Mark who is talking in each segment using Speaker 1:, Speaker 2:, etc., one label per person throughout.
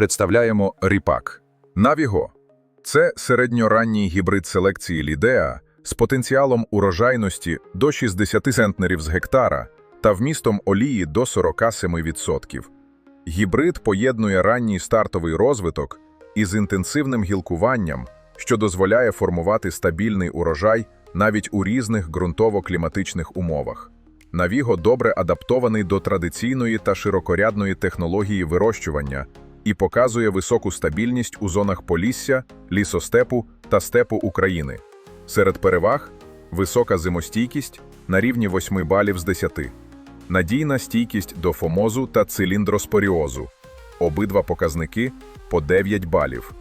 Speaker 1: представляємо ріпак. Навіго це середньоранній гібрид селекції Лідеа з потенціалом урожайності до 60 центнерів з гектара та вмістом олії до 47%. Гібрид поєднує ранній стартовий розвиток із інтенсивним гілкуванням, що дозволяє формувати стабільний урожай навіть у різних ґрунтово-кліматичних умовах. Навіго добре адаптований до традиційної та широкорядної технології вирощування і показує високу стабільність у зонах Полісся, лісостепу та степу України. Серед переваг висока зимостійкість на рівні 8 балів з 10, надійна стійкість до фомозу та циліндроспоріозу, обидва показники по 9 балів.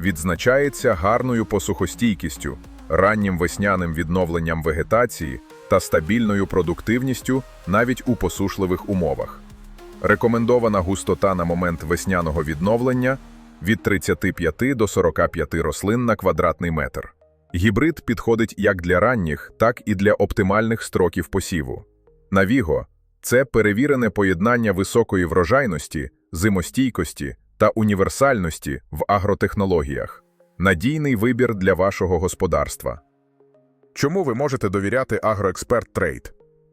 Speaker 1: Відзначається гарною посухостійкістю, раннім весняним відновленням вегетації та стабільною продуктивністю навіть у посушливих умовах. Рекомендована густота на момент весняного відновлення від 35 до 45 рослин на квадратний метр. Гібрид підходить як для ранніх, так і для оптимальних строків посіву. Навіго це перевірене поєднання високої врожайності, зимостійкості та універсальності в агротехнологіях. Надійний вибір для вашого господарства.
Speaker 2: Чому ви можете довіряти Агроексперт Трейд?